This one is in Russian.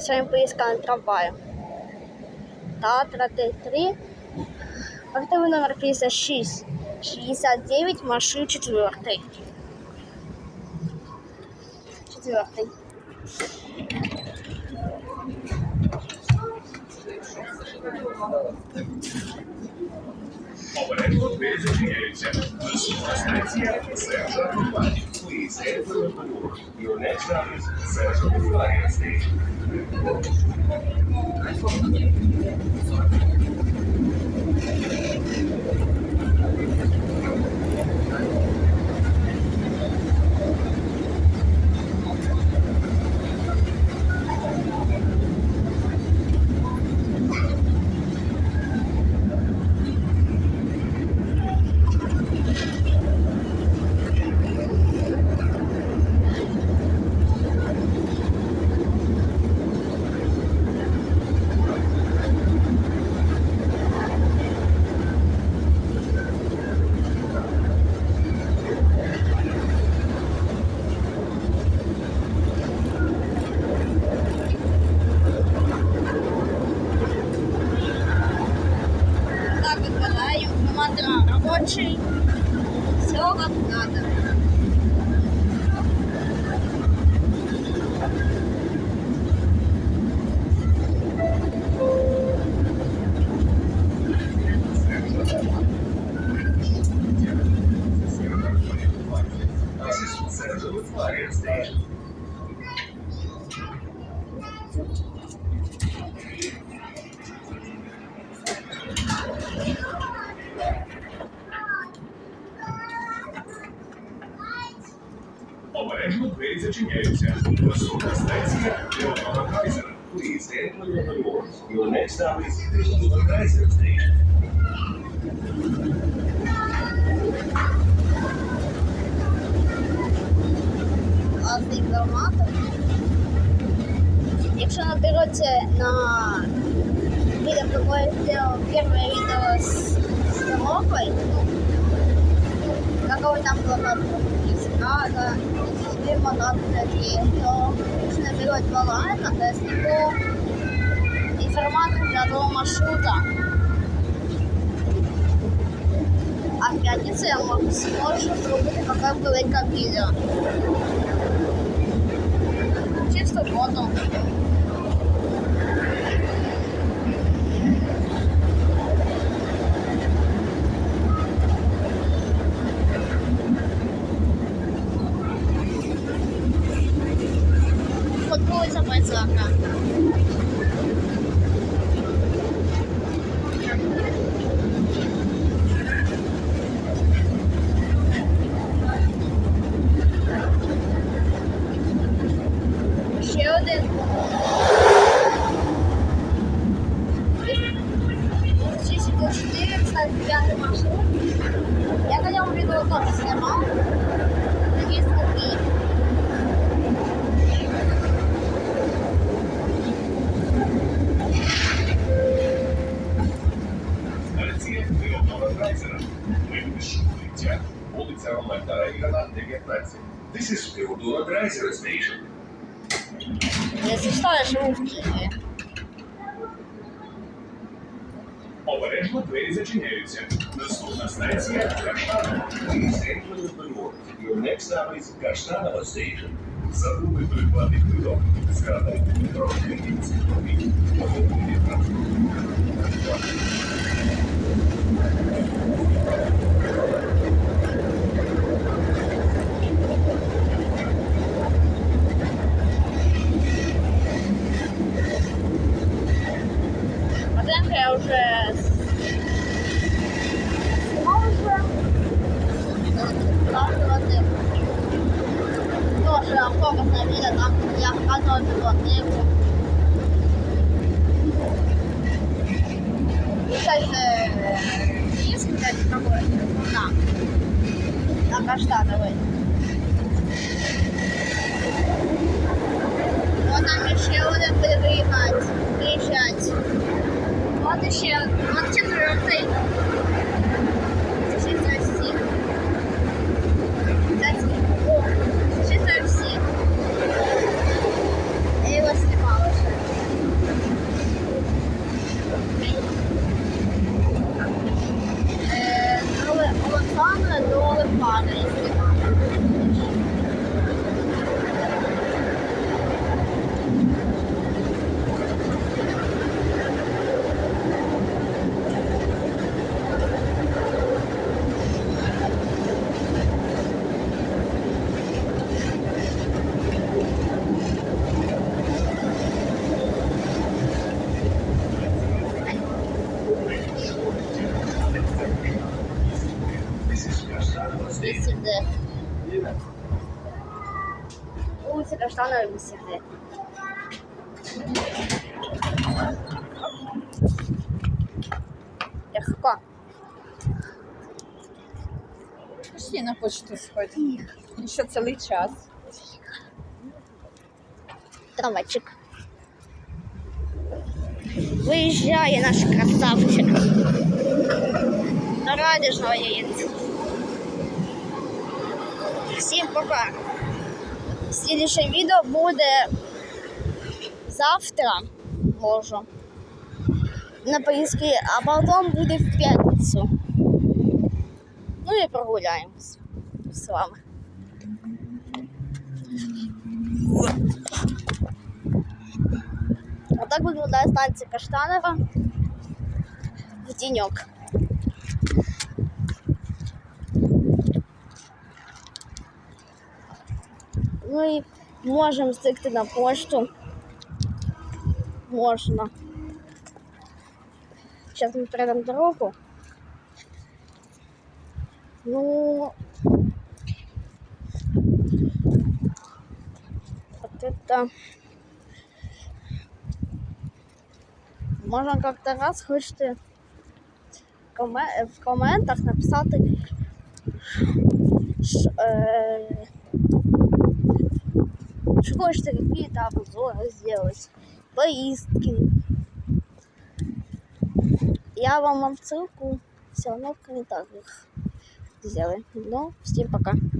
своїми поїздками трамваю. Татра Т3. Активний номер 56. 69, маршрут 4. Четвертый. Обережно двері зачиняються. Наступна станція Сержа Рубані. Please enter the door. Your next stop is Сержа Рубані Station. Так выпадаю. Команда рабочий. Все как надо. This is Сержа Рубані Station. Обережно двері зачиняються. Наступна станція Теодора Кайзера. Please enter the door. Your next stop is Theodore Kaiser Station. Класний інформатор. Якщо наберете на видео, какое сделал первое видео с, с Европой, какого там было языка, фирма такие, то если наберете два лайка, то я сниму информацию для одного маршрута. А в пятницу я могу зможу зробити таке. Чисто фото. 为什么会折杠？Вулиця Ромальда Рейгана, 19. This is Theodora Kaiser Station. Если что, я живу в Киеве. Обережно двері зачиняються. Наступна станція Каштанова. Please enter the door. Your next stop is Каштанова Station. Забули придбати квиток. Згадайте трошки інститутів. Матенко Показывала библиотеку. Кстати, есть какая-то какое Да. На Каштановой. Вон там еще один буде виїхати, виїжджати. От ще, от четвертий. Каштанова беседы. Легко. Пішли на почту сходимо. Ще цілий час. Трамвайчик. Виїжджає наш красавчик. До радіжного яєць. Всім пока. Слідуще відео буде завтра, може. На поїздки, а потім буде в п'ятницю. Ну і прогуляємось з вами. Отак виглядає станція Каштанова в тіньок. Ну і можемо стикти на пошту. Можна. Зараз ми перейдемо дорогу. Ну, вот это... Можна как-то раз хочете в коментах написати, ш- е, что хочете какие-то обзоры сделать, поездки. Я вам ссылку все равно в комментариях сделаю. Ну, всем пока.